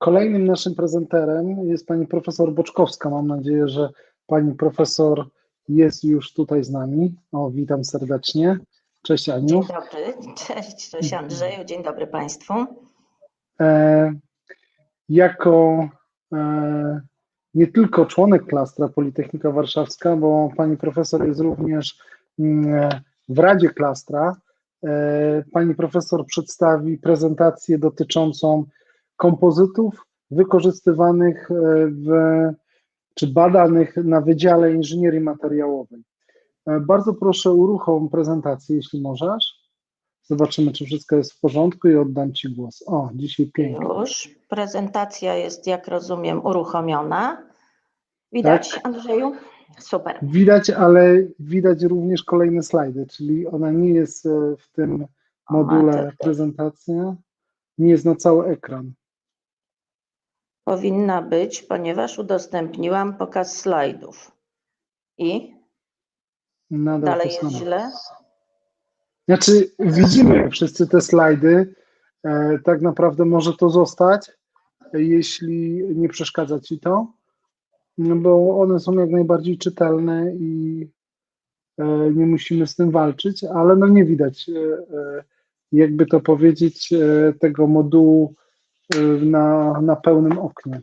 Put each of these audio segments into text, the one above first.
Kolejnym naszym prezenterem jest pani profesor Boczkowska. Mam nadzieję, że pani profesor jest już tutaj z nami. O, witam serdecznie. Cześć Aniu. Dzień dobry, cześć, cześć Andrzeju, dzień dobry Państwu. E, jako e, nie tylko członek klastra Politechnika Warszawska, bo pani profesor jest również mm, w Radzie Klastra. E, pani profesor przedstawi prezentację dotyczącą kompozytów wykorzystywanych e, w, czy badanych na Wydziale Inżynierii Materiałowej. E, Bardzo proszę uruchom prezentację, jeśli możesz. Zobaczymy, czy wszystko jest w porządku i oddam Ci głos. O, dzisiaj pięknie. Już, prezentacja jest, jak rozumiem, uruchomiona. Widać, Tak. Andrzeju? Super. Widać, ale widać również kolejne slajdy, czyli ona nie jest e, w tym module tak, tak. prezentacja, nie jest na cały ekran. Powinna być, ponieważ udostępniłam pokaz slajdów. I Nadal dalej jest samo. źle? Znaczy, widzimy wszyscy te slajdy. E, tak naprawdę może to zostać, jeśli nie przeszkadza Ci to, no bo one są jak najbardziej czytelne i e, nie musimy z tym walczyć, ale no nie widać, e, e, jakby to powiedzieć, e, tego modułu na, na pełnym oknie.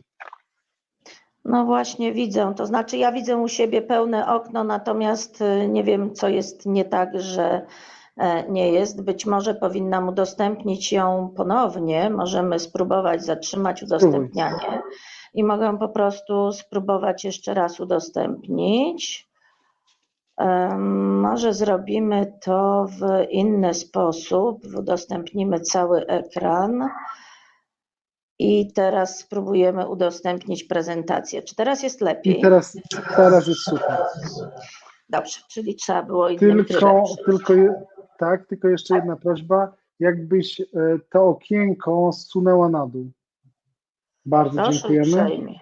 No właśnie widzę, to znaczy ja widzę u siebie pełne okno, natomiast y, nie wiem, co jest nie tak, że e, nie jest. Być może powinnam udostępnić ją ponownie. Możemy spróbować zatrzymać udostępnianie i mogę po prostu spróbować jeszcze raz udostępnić. Może zrobimy to w inny sposób. Udostępnimy cały ekran. I teraz spróbujemy udostępnić prezentację. Czy teraz jest lepiej? I teraz, teraz jest super. Dobrze, czyli trzeba było innym Tylko, tylko, je- tak, tylko jeszcze jedna prośba, jakbyś e, to okienko zsunęła na dół. Bardzo Proszę dziękujemy. uprzejmie.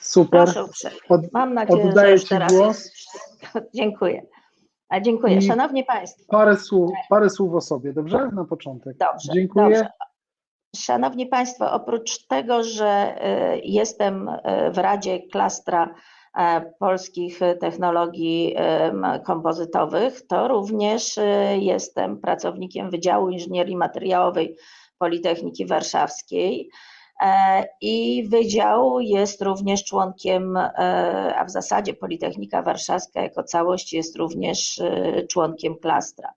Super. Proszę uprzejmie. Od, Mam nadzieję, że oddaję już Ci teraz głos. jest. Dziękuję. A dziękuję. I- Szanowni Państwo, parę, słów, parę słów o sobie, dobrze? Na początek. dobrze. Dziękuję. Dobrze. Szanowni Państwo, oprócz tego, że y, jestem y, w Radzie Klastra e, Polskich Technologii Kompozytowych, to również jestem pracownikiem Wydziału Inżynierii Materiałowej Politechniki Warszawskiej. E, I wydział jest również członkiem, e, a w zasadzie Politechnika Warszawska jako całość jest również e, członkiem klastra.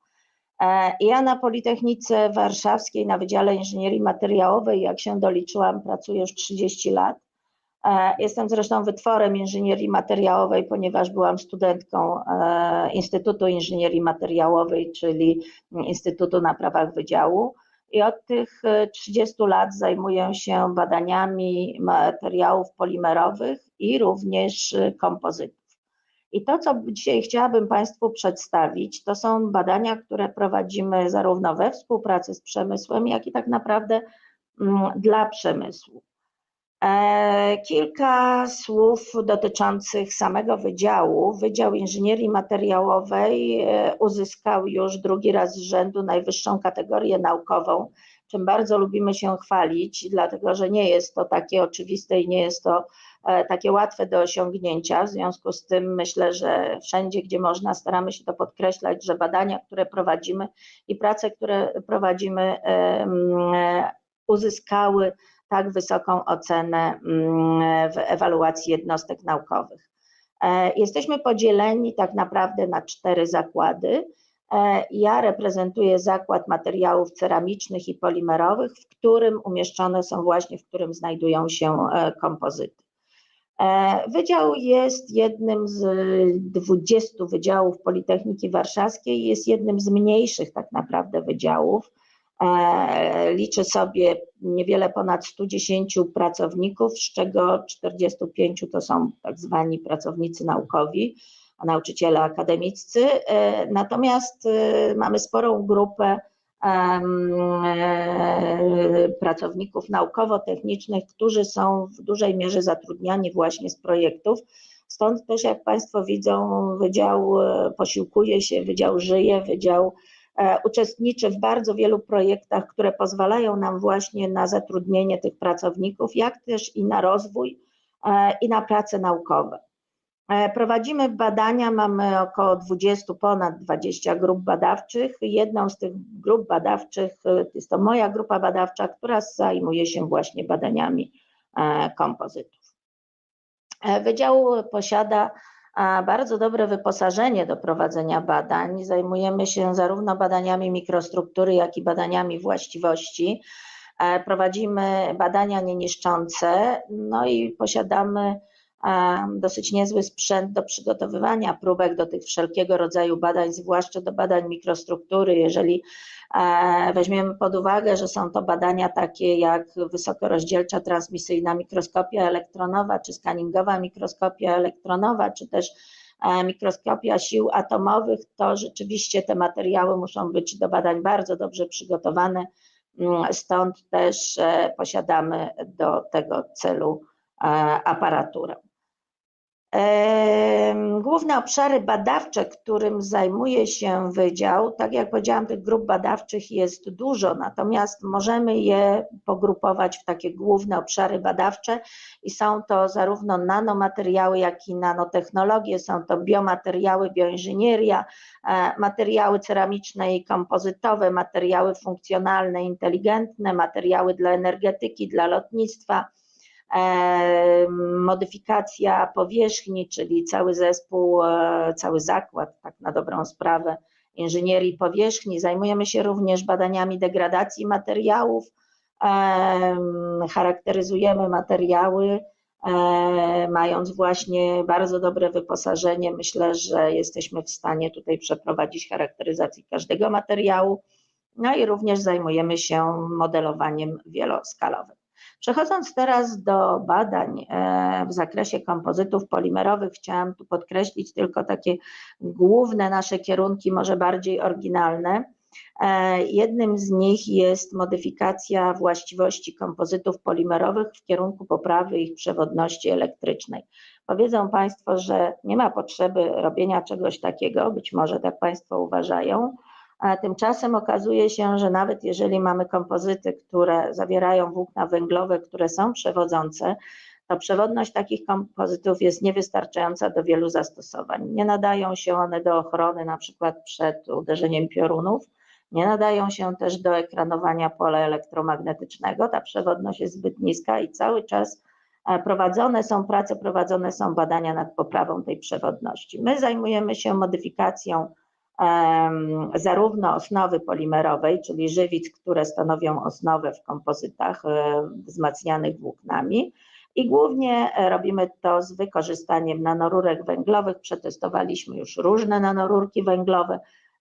E, Ja na Politechnice Warszawskiej, na Wydziale Inżynierii Materiałowej, jak się doliczyłam, pracuję już 30 lat. E, Jestem zresztą wytworem inżynierii materiałowej, ponieważ byłam studentką e, Instytutu Inżynierii Materiałowej, czyli Instytutu na prawach wydziału. I od tych e, 30 lat zajmuję się badaniami materiałów polimerowych i również kompozytów. I to, co dzisiaj chciałabym Państwu przedstawić, to są badania, które prowadzimy zarówno we współpracy z przemysłem, jak i tak naprawdę mm, dla przemysłu. E, Kilka słów dotyczących samego wydziału. Wydział Inżynierii Materiałowej e, uzyskał już drugi raz z rzędu najwyższą kategorię naukową, czym bardzo lubimy się chwalić, dlatego że nie jest to takie oczywiste i nie jest to takie łatwe do osiągnięcia. W związku z tym myślę, że wszędzie, gdzie można, staramy się to podkreślać, że badania, które prowadzimy i prace, które prowadzimy, em, e, uzyskały tak wysoką ocenę w ewaluacji jednostek naukowych. E, Jesteśmy podzieleni tak naprawdę na cztery zakłady. E, Ja reprezentuję zakład materiałów ceramicznych i polimerowych, w którym umieszczone są właśnie, w którym znajdują się e, kompozyty. E, Wydział jest jednym z 20 wydziałów Politechniki Warszawskiej, jest jednym z mniejszych tak naprawdę wydziałów. E, Liczy sobie niewiele ponad 110 pracowników, z czego 45 to są tak zwani pracownicy naukowi, nauczyciele akademiccy. E, Natomiast mamy sporą grupę pracowników naukowo-technicznych, którzy są w dużej mierze zatrudniani właśnie z projektów. Stąd też, jak Państwo widzą, wydział e, posiłkuje się, wydział żyje, wydział uczestniczy w bardzo wielu projektach, które pozwalają nam właśnie na zatrudnienie tych pracowników, jak też i na rozwój i na prace naukowe. Prowadzimy badania, mamy około 20, ponad 20 grup badawczych. Jedną z tych grup badawczych jest to moja grupa badawcza, która zajmuje się właśnie badaniami kompozytów. Wydział posiada bardzo dobre wyposażenie do prowadzenia badań. Zajmujemy się zarówno badaniami mikrostruktury, jak i badaniami właściwości. Prowadzimy badania nieniszczące, no i posiadamy dosyć niezły sprzęt do przygotowywania próbek do tych wszelkiego rodzaju badań, zwłaszcza do badań mikrostruktury. Jeżeli weźmiemy pod uwagę, że są to badania takie jak wysokorozdzielcza transmisyjna mikroskopia elektronowa, czy skaningowa mikroskopia elektronowa, czy też mikroskopia sił atomowych, to rzeczywiście te materiały muszą być do badań bardzo dobrze przygotowane, stąd też posiadamy do tego celu aparaturę. Główne obszary badawcze, którym zajmuje się wydział, tak jak powiedziałam, tych grup badawczych jest dużo, natomiast możemy je pogrupować w takie główne obszary badawcze i są to zarówno nanomateriały, jak i nanotechnologie, są to biomateriały, bioinżynieria, materiały ceramiczne i kompozytowe, materiały funkcjonalne, inteligentne, materiały dla energetyki, dla lotnictwa modyfikacja powierzchni, czyli cały zespół, e, cały zakład, tak na dobrą sprawę, inżynierii powierzchni. Zajmujemy się również badaniami degradacji materiałów, charakteryzujemy materiały, e, mając właśnie bardzo dobre wyposażenie. Myślę, że jesteśmy w stanie tutaj przeprowadzić charakteryzację każdego materiału. No i również zajmujemy się modelowaniem wieloskalowym. Przechodząc teraz do badań e, w zakresie kompozytów polimerowych, chciałam tu podkreślić tylko takie główne nasze kierunki, może bardziej oryginalne. E, jednym z nich jest modyfikacja właściwości kompozytów polimerowych w kierunku poprawy ich przewodności elektrycznej. Powiedzą Państwo, że nie ma potrzeby robienia czegoś takiego, być może tak Państwo uważają, tymczasem okazuje się, że nawet jeżeli mamy kompozyty, które zawierają włókna węglowe, które są przewodzące, to przewodność takich kompozytów jest niewystarczająca do wielu zastosowań. Nie nadają się one do ochrony na przykład przed uderzeniem piorunów, nie nadają się też do ekranowania pola elektromagnetycznego. Ta przewodność jest zbyt niska i cały czas e, prowadzone są prace, prowadzone są badania nad poprawą tej przewodności. My zajmujemy się modyfikacją zarówno osnowy polimerowej, czyli żywic, które stanowią osnowę w kompozytach e, wzmacnianych włóknami. I głównie e, robimy to z wykorzystaniem nanorurek węglowych. Przetestowaliśmy już różne nanorurki węglowe,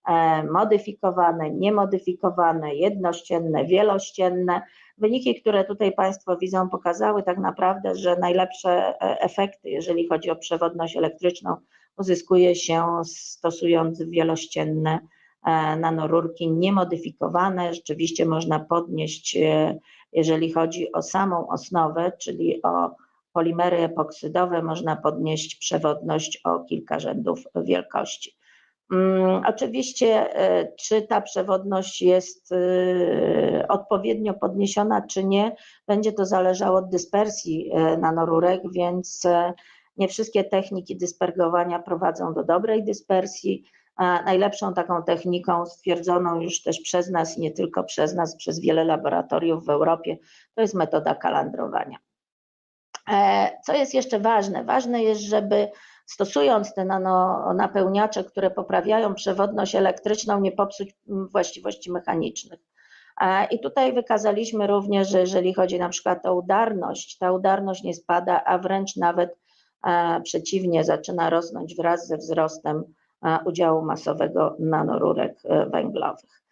e, modyfikowane, niemodyfikowane, jednościenne, wielościenne. Wyniki, które tutaj Państwo widzą, pokazały tak naprawdę, że najlepsze efekty, jeżeli chodzi o przewodność elektryczną, uzyskuje się stosując wielościenne e, nanorurki niemodyfikowane. Rzeczywiście można podnieść, e, jeżeli chodzi o samą osnowę, czyli o polimery epoksydowe, można podnieść przewodność o kilka rzędów wielkości. Mm, oczywiście, e, czy ta przewodność jest odpowiednio podniesiona, czy nie, będzie to zależało od dyspersji nanorurek, więc nie wszystkie techniki dyspergowania prowadzą do dobrej dyspersji. Najlepszą taką techniką stwierdzoną już też przez nas, nie tylko przez nas, przez wiele laboratoriów w Europie, to jest metoda kalandrowania. E, co jest jeszcze ważne? Ważne jest, żeby stosując te napełniacze, które poprawiają przewodność elektryczną, nie popsuć właściwości mechanicznych. E, I tutaj wykazaliśmy również, że jeżeli chodzi na przykład o udarność, ta udarność nie spada, a wręcz nawet przeciwnie, zaczyna rosnąć wraz ze wzrostem udziału masowego nanorurek e, węglowych.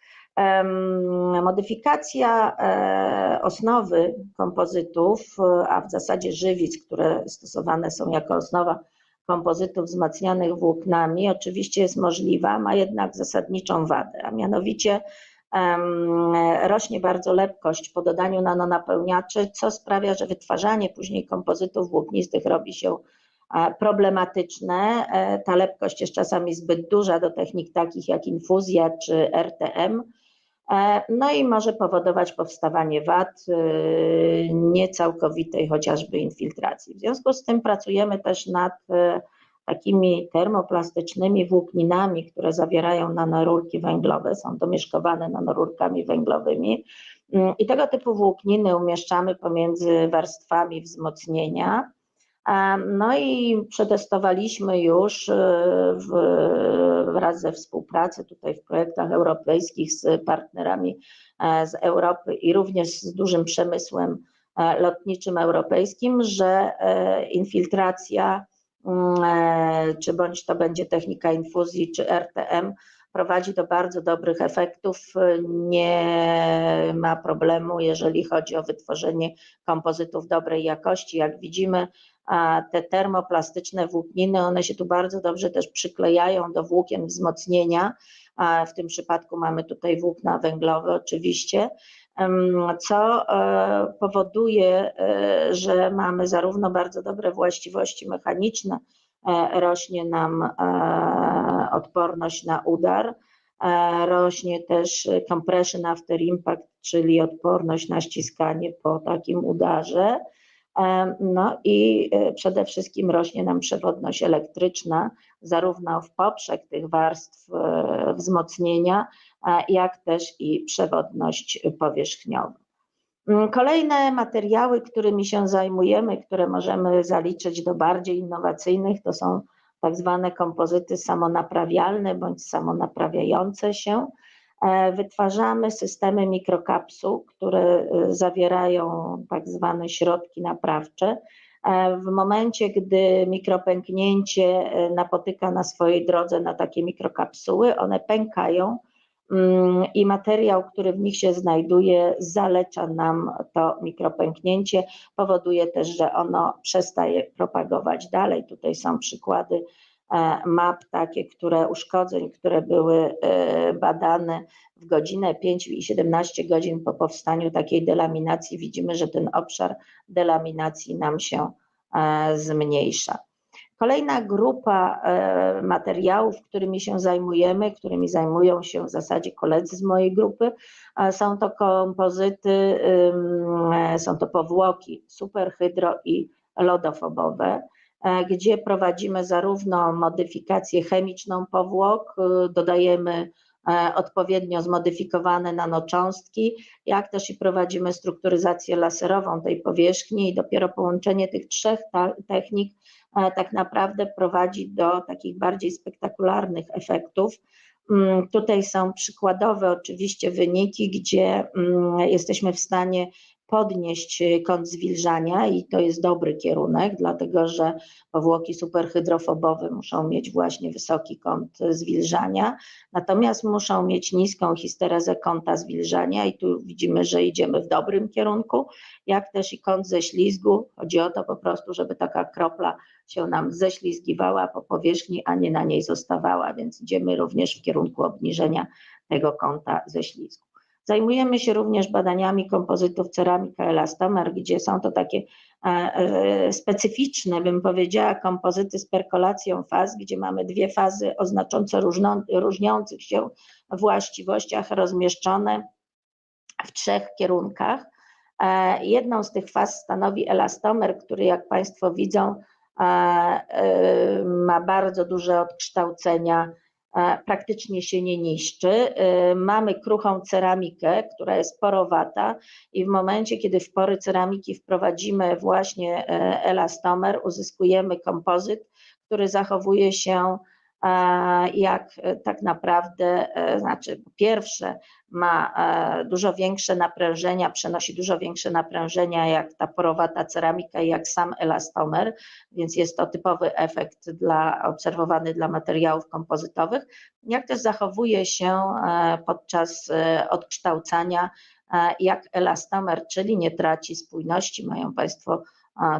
Modyfikacja e, osnowy kompozytów, a w zasadzie żywic, które stosowane są jako osnowa kompozytów wzmacnianych włóknami, oczywiście jest możliwa, ma jednak zasadniczą wadę, a mianowicie rośnie bardzo lepkość po dodaniu nanonapełniaczy, co sprawia, że wytwarzanie później kompozytów włóknistych robi się problematyczne. Ta lepkość jest czasami zbyt duża do technik takich jak infuzja czy RTM. No i może powodować powstawanie wad niecałkowitej chociażby infiltracji. W związku z tym pracujemy też nad takimi termoplastycznymi włókninami, które zawierają nanorurki węglowe, są domieszkowane nanorurkami węglowymi. Mm, I tego typu włókniny umieszczamy pomiędzy warstwami wzmocnienia. No i przetestowaliśmy już e, w, wraz ze współpracy tutaj w projektach europejskich z partnerami e, z Europy i również z dużym przemysłem e, lotniczym europejskim, że infiltracja Mm, e, czy bądź to będzie technika infuzji, czy RTM, prowadzi do bardzo dobrych efektów. Nie ma problemu, jeżeli chodzi o wytworzenie kompozytów dobrej jakości. Jak widzimy, te termoplastyczne włókniny, one się tu bardzo dobrze też przyklejają do włókien wzmocnienia. W tym przypadku mamy tutaj włókna węglowe oczywiście co e, powoduje, e, że mamy zarówno bardzo dobre właściwości mechaniczne, e, rośnie nam odporność na udar, rośnie też compression after impact, czyli odporność na ściskanie po takim udarze. No i przede wszystkim rośnie nam przewodność elektryczna, zarówno w poprzek tych warstw wzmocnienia, jak też i przewodność powierzchniową. Mm, kolejne materiały, którymi się zajmujemy, które możemy zaliczyć do bardziej innowacyjnych, to są tak zwane kompozyty samonaprawialne bądź samonaprawiające się. E, wytwarzamy systemy mikrokapsuł, które e, zawierają tak zwane środki naprawcze. E, w momencie, gdy mikropęknięcie napotyka na swojej drodze na takie mikrokapsuły, one pękają Mm, i materiał, który w nich się znajduje, zalecza nam to mikropęknięcie, powoduje też, że ono przestaje propagować dalej. Tutaj są przykłady map takie, które uszkodzeń, które były e, badane w godzinę 5 i 17 godzin po powstaniu takiej delaminacji. Widzimy, że ten obszar delaminacji nam się e, zmniejsza. Kolejna grupa e, materiałów, którymi się zajmujemy, którymi zajmują się w zasadzie koledzy z mojej grupy, są to kompozyty, są to powłoki superhydro i lodofobowe, e, gdzie prowadzimy zarówno modyfikację chemiczną powłok, e, dodajemy odpowiednio zmodyfikowane nanocząstki, jak też i prowadzimy strukturyzację laserową tej powierzchni i dopiero połączenie tych trzech technik tak naprawdę prowadzi do takich bardziej spektakularnych efektów. Mm, tutaj są przykładowe oczywiście wyniki, gdzie mm, jesteśmy w stanie podnieść kąt zwilżania i to jest dobry kierunek, dlatego że powłoki superhydrofobowe muszą mieć właśnie wysoki kąt zwilżania, natomiast muszą mieć niską histerezę kąta zwilżania i tu widzimy, że idziemy w dobrym kierunku, jak też i kąt ześlizgu. Chodzi o to po prostu, żeby taka kropla się nam ześlizgiwała po powierzchni, a nie na niej zostawała, więc idziemy również w kierunku obniżenia tego kąta ześlizgu. Zajmujemy się również badaniami kompozytów ceramika elastomer, gdzie są to takie e, e, specyficzne, bym powiedziała, kompozyty z perkolacją faz, gdzie mamy dwie fazy o znacząco różniących się właściwościach rozmieszczone w trzech kierunkach. E, jedną z tych faz stanowi elastomer, który jak Państwo widzą ma bardzo duże odkształcenia praktycznie się nie niszczy. Y, mamy kruchą ceramikę, która jest porowata i w momencie, kiedy w pory ceramiki wprowadzimy właśnie e, elastomer, uzyskujemy kompozyt, który zachowuje się jak e, tak naprawdę, e, znaczy po pierwsze ma e, dużo większe naprężenia, przenosi dużo większe naprężenia jak ta porowata ceramika i jak sam elastomer, więc jest to typowy efekt dla, obserwowany dla materiałów kompozytowych, jak też zachowuje się podczas odkształcania jak elastomer, czyli nie traci spójności. Mają Państwo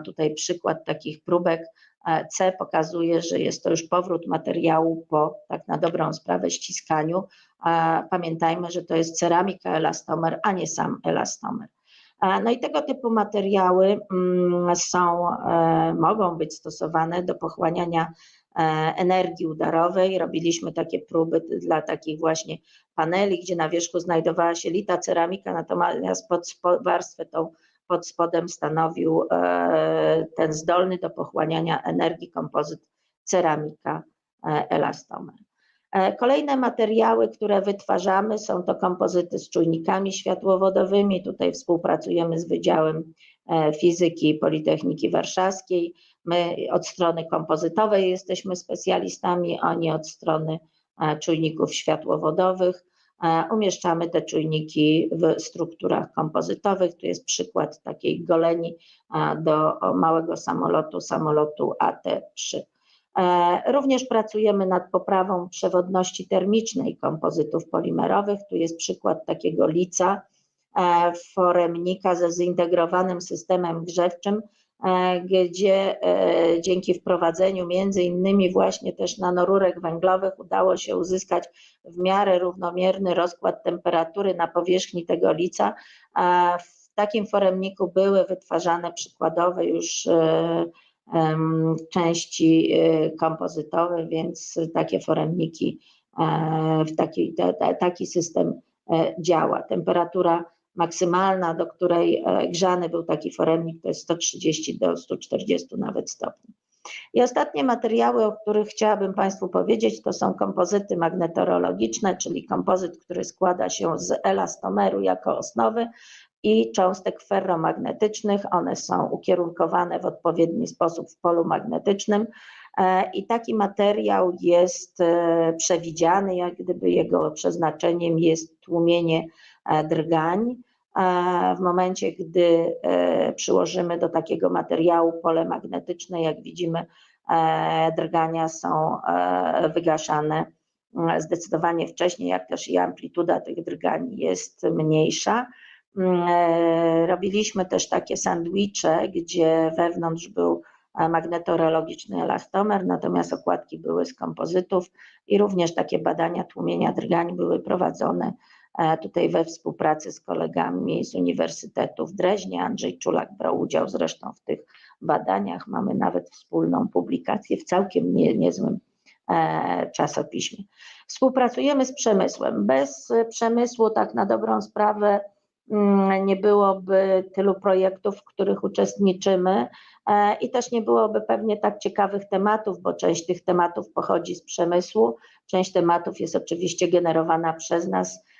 tutaj przykład takich próbek, C pokazuje, że jest to już powrót materiału po tak na dobrą sprawę ściskaniu. Pamiętajmy, że to jest ceramika elastomer, a nie sam elastomer. No i tego typu materiały mm, są, mogą być stosowane do pochłaniania energii udarowej. Robiliśmy takie próby dla takich właśnie paneli, gdzie na wierzchu znajdowała się lita ceramika, natomiast pod warstwę tą pod spodem stanowił e, ten zdolny do pochłaniania energii kompozyt ceramika e, elastomer. E, kolejne materiały, które wytwarzamy, są to kompozyty z czujnikami światłowodowymi. Tutaj współpracujemy z Wydziałem Fizyki Politechniki Warszawskiej. My od strony kompozytowej jesteśmy specjalistami, oni od strony czujników światłowodowych. Umieszczamy te czujniki w strukturach kompozytowych. Tu jest przykład takiej goleni do małego samolotu, samolotu AT-3. E, również pracujemy nad poprawą przewodności termicznej kompozytów polimerowych. Tu jest przykład takiego lica e, foremnika ze zintegrowanym systemem grzewczym, E, gdzie e, dzięki wprowadzeniu między innymi właśnie też nanorurek węglowych udało się uzyskać w miarę równomierny rozkład temperatury na powierzchni tego lica. W takim foremniku były wytwarzane przykładowe już e, części kompozytowe, więc takie foremniki, w taki, taki system działa. Temperatura maksymalna, do której e, grzany był taki foremnik, to jest 130 do 140 nawet stopni. I ostatnie materiały, o których chciałabym Państwu powiedzieć, to są kompozyty magnetorologiczne, czyli kompozyt, który składa się z elastomeru jako osnowy i cząstek ferromagnetycznych. One są ukierunkowane w odpowiedni sposób w polu magnetycznym. E, I taki materiał jest e, przewidziany, jak gdyby jego przeznaczeniem jest tłumienie drgań. W momencie, gdy e, przyłożymy do takiego materiału pole magnetyczne, jak widzimy, e, drgania są wygaszane zdecydowanie wcześniej, jak też i amplituda tych drgań jest mniejsza. Robiliśmy też takie sandwicze, gdzie wewnątrz był magnetorologiczny elastomer, natomiast okładki były z kompozytów i również takie badania tłumienia drgań były prowadzone tutaj we współpracy z kolegami z Uniwersytetu w Dreźnie. Andrzej Czulak brał udział zresztą w tych badaniach. Mamy nawet wspólną publikację w całkiem nie, niezłym e, czasopiśmie. Współpracujemy z przemysłem. Bez przemysłu, tak na dobrą sprawę, mm, nie byłoby tylu projektów, w których uczestniczymy e, i też nie byłoby pewnie tak ciekawych tematów, bo część tych tematów pochodzi z przemysłu, część tematów jest oczywiście generowana przez nas E,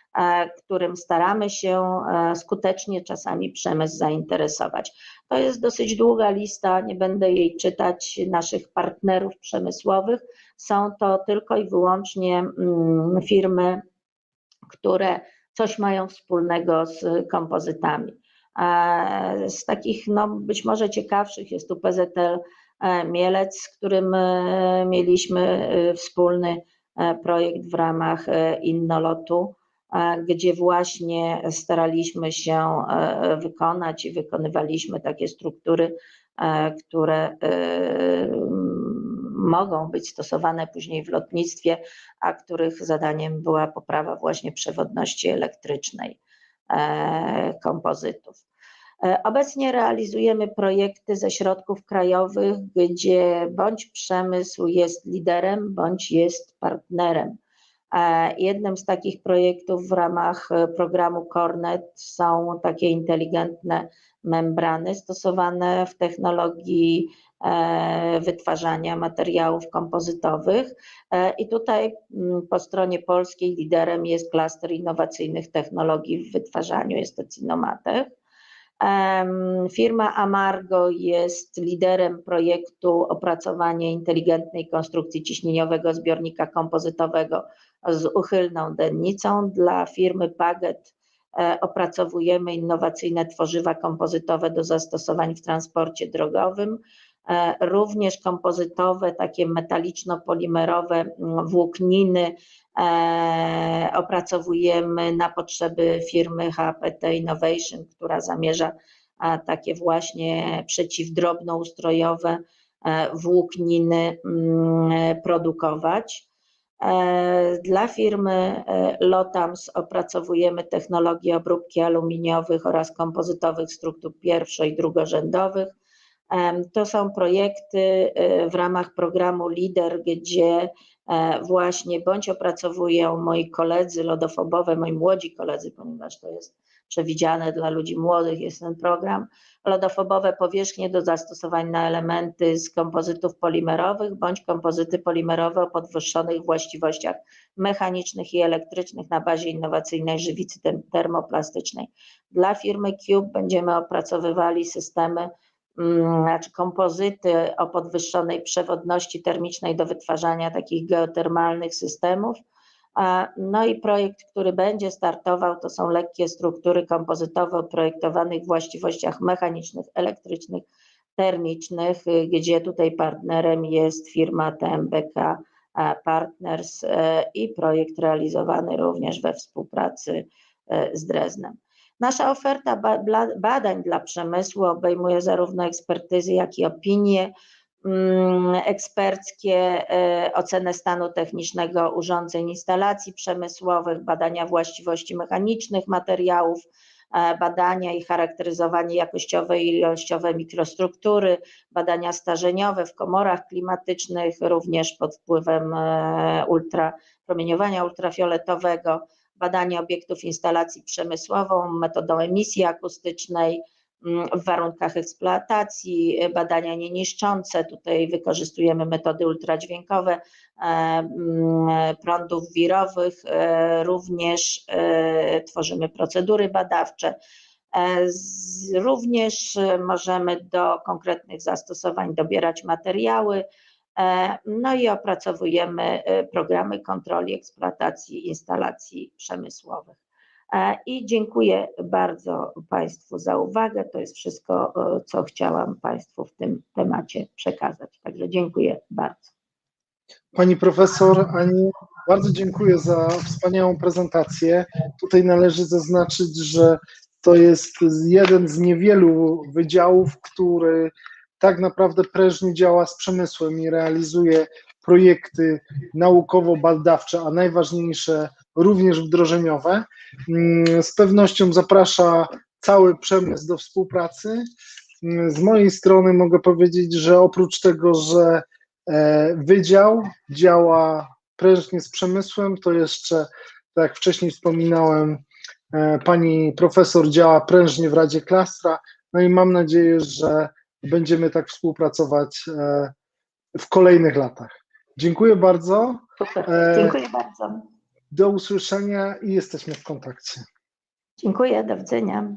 którym staramy się e, skutecznie czasami przemysł zainteresować. To jest dosyć długa lista, nie będę jej czytać, naszych partnerów przemysłowych. Są to tylko i wyłącznie mm, firmy, które coś mają wspólnego z kompozytami. E, z takich no, być może ciekawszych jest tu PZL Mielec, z którym mieliśmy wspólny projekt w ramach Innolotu gdzie właśnie staraliśmy się e, wykonać i wykonywaliśmy takie struktury, e, które e, mogą być stosowane później w lotnictwie, a których zadaniem była poprawa właśnie przewodności elektrycznej kompozytów. Obecnie realizujemy projekty ze środków krajowych, gdzie bądź przemysł jest liderem, bądź jest partnerem. Jednym z takich projektów w ramach e, programu Cornet są takie inteligentne membrany stosowane w technologii e, wytwarzania materiałów kompozytowych. E, I tutaj mm, po stronie polskiej liderem jest klaster innowacyjnych technologii w wytwarzaniu, jest to Cinomatech. Firma Amargo jest liderem projektu opracowania inteligentnej konstrukcji ciśnieniowego zbiornika kompozytowego z uchylną dennicą. Dla firmy Paget e, opracowujemy innowacyjne tworzywa kompozytowe do zastosowań w transporcie drogowym. E, również kompozytowe, takie metaliczno-polimerowe włókniny e, opracowujemy na potrzeby firmy HPT Innovation, która zamierza takie właśnie przeciwdrobnoustrojowe włókniny produkować. E, Dla firmy e, Lotams opracowujemy technologie obróbki aluminiowych oraz kompozytowych struktur pierwszo- i drugorzędowych. Em, To są projekty e, w ramach programu LIDER, gdzie e, właśnie bądź opracowują moi koledzy lodofobowe, moi młodzi koledzy, ponieważ to jest przewidziane dla ludzi młodych, jest ten program, lodofobowe powierzchnie do zastosowań na elementy z kompozytów polimerowych bądź kompozyty polimerowe o podwyższonych właściwościach mechanicznych i elektrycznych na bazie innowacyjnej żywicy termoplastycznej. Dla firmy Cube będziemy opracowywali systemy, znaczy kompozyty o podwyższonej przewodności termicznej do wytwarzania takich geotermalnych systemów. No i projekt, który będzie startował, to są lekkie struktury kompozytowe o projektowanych właściwościach mechanicznych, elektrycznych, termicznych, y, gdzie tutaj partnerem jest firma TMBK Partners e, i projekt realizowany również we współpracy e, z Dreznem. Nasza oferta badań dla przemysłu obejmuje zarówno ekspertyzy, jak i opinie mm, eksperckie, e, ocenę stanu technicznego urządzeń, instalacji przemysłowych, badania właściwości mechanicznych materiałów, e, badania i charakteryzowanie jakościowe i ilościowe mikrostruktury, badania starzeniowe w komorach klimatycznych, również pod wpływem e, ultra, promieniowania ultrafioletowego, badania obiektów instalacji przemysłową metodą emisji akustycznej, mm, w warunkach eksploatacji, e, badania nieniszczące. Tutaj wykorzystujemy metody ultradźwiękowe, e, mm, prądów wirowych, e, również e, tworzymy procedury badawcze. E, Również e, możemy do konkretnych zastosowań dobierać materiały, e, no i opracowujemy e, programy kontroli eksploatacji instalacji przemysłowych. E, I dziękuję bardzo Państwu za uwagę. To jest wszystko, e, co chciałam Państwu w tym temacie przekazać. Także dziękuję bardzo. Pani profesor Ani, bardzo dziękuję za wspaniałą prezentację. Tutaj należy zaznaczyć, że to jest jeden z niewielu wydziałów, który tak naprawdę prężnie działa z przemysłem i realizuje projekty naukowo-badawcze, a najważniejsze również wdrożeniowe. Mm, Z pewnością zaprasza cały przemysł do współpracy. Mm, Z mojej strony mogę powiedzieć, że oprócz tego, że E, Wydział działa prężnie z przemysłem, to jeszcze, tak jak wcześniej wspominałem, e, pani profesor działa prężnie w Radzie Klastra, no i mam nadzieję, że będziemy tak współpracować e, w kolejnych latach. Dziękuję bardzo, Super. E, Dziękuję bardzo. do usłyszenia i jesteśmy w kontakcie. Dziękuję, do widzenia.